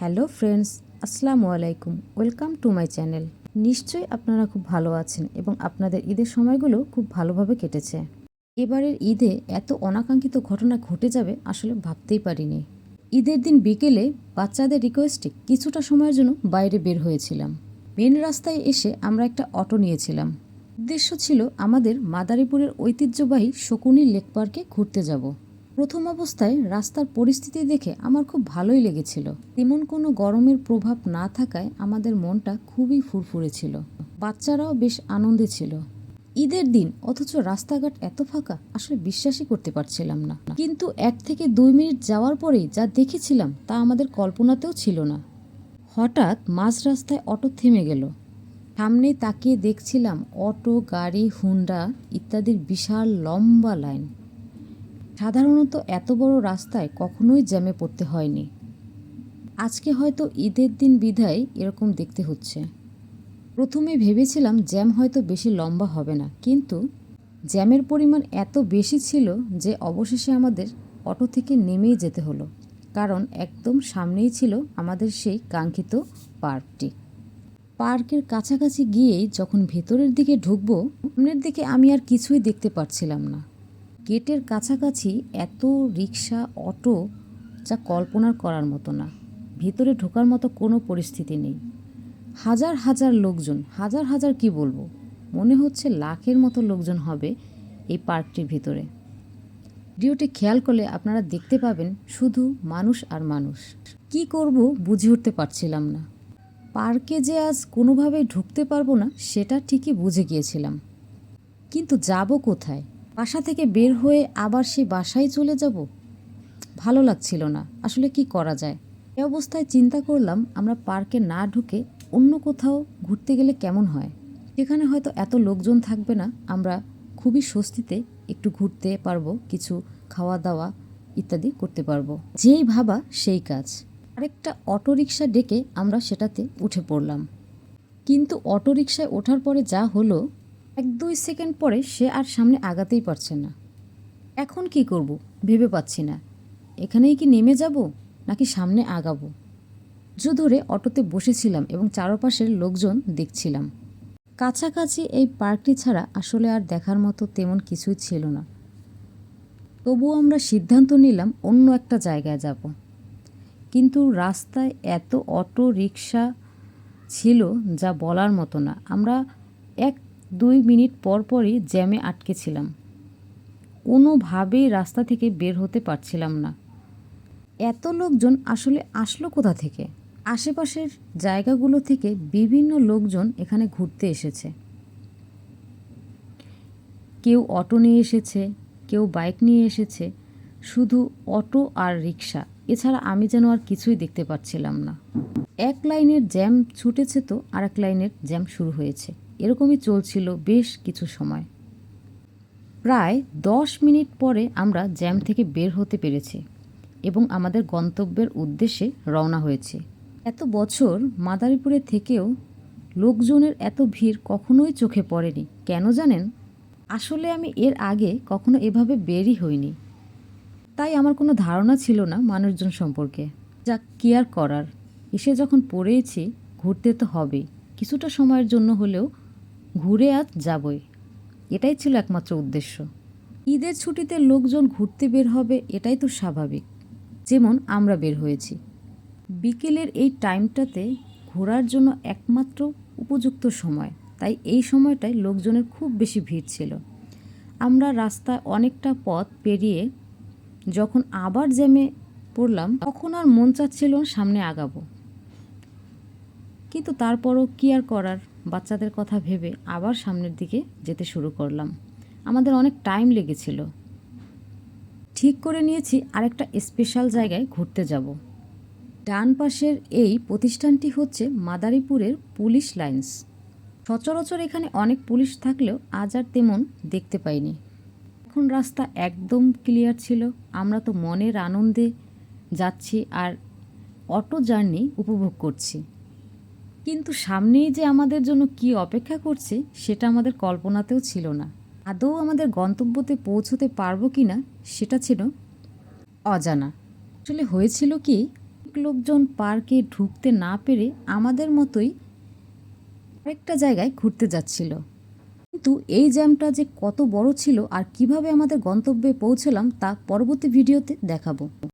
Hello friends, আসসালামু আলাইকুম। Welcome to my channel. নিশ্চয়ই আপনারা খুব ভালো আছেন এবং আপনাদের ঈদের সময়গুলো খুব ভালোভাবে কেটেছে। এবারের ঈদে এত অনাকাঙ্ক্ষিত ঘটনা ঘটে যাবে আসলে ভাবতেই পারিনি। ঈদের দিন বিকেলে বাচ্চাদের রিকোয়েস্টে কিছুটা সময়ের জন্য বাইরে বের হয়েছিলাম। মেন রাস্তায় এসে আমরা একটা অটো নিয়েছিলাম। উদ্দেশ্য ছিল আমাদের মাদারীপুরের ঐতিহ্যবাহী শকুনি লেক পার্কে ঘুরতে যাব। প্রথম অবস্থায় রাস্তার পরিস্থিতি দেখে আমার খুব ভালোই লেগেছিল। তেমন কোনো গরমের প্রভাব না থাকায় আমাদের মনটা খুবই ফুরফুরে ছিল। বাচ্চারাও বেশ আনন্দে ছিল। ঈদের দিন অথচ রাস্তাঘাট এত ফাঁকা, আসলে বিশ্বাসই করতে পারছিলাম না। কিন্তু এক থেকে দুই মিনিট যাওয়ার পরেই যা দেখেছিলাম তা আমাদের কল্পনাতেও ছিল না। হঠাৎ মাঝ রাস্তায় অটো থেমে গেল। সামনে তাকিয়ে দেখছিলাম অটো, গাড়ি, হুন্ডা ইত্যাদির বিশাল লম্বা লাইন। সাধারণত এত বড় রাস্তায় কখনোই জ্যামে পড়তে হয়নি। আজকে হয়তো ঈদের দিন বিধায় এরকম দেখতে হচ্ছে। প্রথমে ভেবেছিলাম জ্যাম হয়তো বেশি লম্বা হবে না, কিন্তু জ্যামের পরিমাণ এত বেশি ছিল যে অবশেষে আমাদের অটো থেকে নেমেই যেতে হলো, কারণ একদম সামনেই ছিল আমাদের সেই কাঙ্ক্ষিত পার্কটি। পার্কের কাছাকাছি গিয়েই যখন ভেতরের দিকে ঢুকবো, সামনের দিকে আমি আর কিছুই দেখতে পাচ্ছিলাম না। গেটের কাছাকাছি এত রিক্সা অটো যা কল্পনার করার মতো না। ভিতরে ঢোকার মতো কোনো পরিস্থিতি নেই। হাজার হাজার লোকজন, হাজার হাজার কি বলব? মনে হচ্ছে লাখের মতো লোকজন হবে এই পার্কটির ভিতরে। ভিডিওটি খেয়াল করলে আপনারা দেখতে পাবেন শুধু মানুষ আর মানুষ। কি করব বুঝে উঠতে পারছিলাম না। পার্কে যে আজ কোনোভাবেই ঢুকতে পারব না, সেটা ঠিকই বুঝে গিয়েছিলাম। কিন্তু যাব কোথায়? বাসা থেকে বের হয়ে আবার সেই বাসায় চলে যাব? ভালো লাগছিল না। আসলে কি করা যায়? এ অবস্থায় চিন্তা করলাম, আমরা পার্কে না ঢুকে অন্য কোথাও ঘুরতে গেলে কেমন হয়? সেখানে হয়তো এত লোকজন থাকবে না। আমরা খুবই স্বস্তিতে একটু ঘুরতে পারব, কিছু খাওয়া দাওয়া ইত্যাদি করতে পারব। যেই ভাবা সেই কাজ। আরেকটা অটোরিকশা ডেকে আমরা সেটাতে উঠে পড়লাম। কিন্তু অটোরিকশায় ওঠার পরে যা হলো এক দুই সেকেন্ড পরে সে আর সামনে আগাতেই পারছে না। এখন কি করব? ভেবে পাচ্ছি না। এখানেই কি নেমে যাব, নাকি সামনে আগাবো? জো ধরে অটোতে বসেছিলাম এবং চারপাশের লোকজন দেখছিলাম। কাছাকাছি এই পার্কটি ছাড়া আসলে আর দেখার মতো তেমন কিছুই ছিল না। তবুও আমরা সিদ্ধান্ত নিলাম অন্য একটা জায়গায় যাব। কিন্তু রাস্তায় এত অটো রিক্সা ছিল যা বলার মতো না। আমরা এক দুই মিনিট পর পরই জ্যামে আটকে ছিলাম। কোনোভাবেই রাস্তা থেকে বের হতে পারছিলাম না। এত লোকজন আসলে আসলো কোথা থেকে? আশেপাশের জায়গাগুলো থেকে বিভিন্ন লোকজন এখানে ঘুরতে এসেছে। কেউ অটো নিয়ে এসেছে, কেউ বাইক নিয়ে এসেছে, শুধু অটো আর রিক্সা এছাড়া আমি যেন আর কিছুই দেখতে পাচ্ছিলাম না। এক লাইনের জ্যাম ছুটেছে তো আর এক লাইনের জ্যাম শুরু হয়েছে। এরকমই চলছিল বেশ কিছু সময়। প্রায় দশ মিনিট পরে আমরা জ্যাম থেকে বের হতে পেরেছি এবং আমাদের গন্তব্যের উদ্দেশ্যে রওনা হয়েছে। এত বছর মাদারীপুরে থেকেও লোকজনের এত ভিড় কখনোই চোখে পড়েনি, কেন জানেন? আসলে আমি এর আগে কখনো এভাবে বেরই হইনি। তাই আমার কোনো ধারণা ছিল না মানুষজন সম্পর্কে। যা কেয়ার করার। এসে যখন পড়েছি, ঘুরতে তো হবেই। কিছুটা সময়ের জন্য হলেও ঘুরে আজ যাবই। এটাই ছিল একমাত্র উদ্দেশ্য। ঈদের ছুটিতে লোকজন ঘুরতে বের হবে, এটাই তো স্বাভাবিক। যেমন আমরা বের হয়েছি। বিকেলের এই টাইমটাতে ঘোরার জন্য একমাত্র উপযুক্ত সময়। তাই এই সময়টায় লোকজনের খুব বেশি ভিড় ছিল। আমরা রাস্তায় অনেকটা পথ পেরিয়ে যখন আবার জ্যামে পড়লাম, তখন আর মন চাচ্ছিল সামনে আগাবো। কিন্তু তারপরও কি আর করার? বাচ্চাদের কথা ভেবে আবার সামনের দিকে যেতে শুরু করলাম। আমাদের অনেক টাইম লেগেছিল। ঠিক করে নিয়েছি আরেকটা স্পেশাল জায়গায় ঘুরতে যাব। ডান পাশের এই প্রতিষ্ঠানটি হচ্ছে মাদারীপুরের পুলিশ লাইন্স। সচরাচর এখানে অনেক পুলিশ থাকলেও আজ আর তেমন দেখতে পাইনি। এখন রাস্তা একদম ক্লিয়ার ছিল। আমরা তো মনের আনন্দে যাচ্ছি আর অটো জার্নি উপভোগ করছি। কিন্তু সামনেই যে আমাদের জন্য কি অপেক্ষা করছে, সেটা আমাদের কল্পনাতেও ছিল না। আদৌ আমাদের গন্তব্যতে পৌঁছতে পারব কি না সেটা ছিল অজানা। আসলে হয়েছিল কি লোকজন পার্কে ঢুকতে না পেরে আমাদের মতোই আরেকটা জায়গায় ঘুরতে যাচ্ছিল। কিন্তু এই জ্যামটা যে কত বড় ছিল আর কীভাবে আমাদের গন্তব্যে পৌঁছলাম, তা পরবর্তী ভিডিওতে দেখাবো।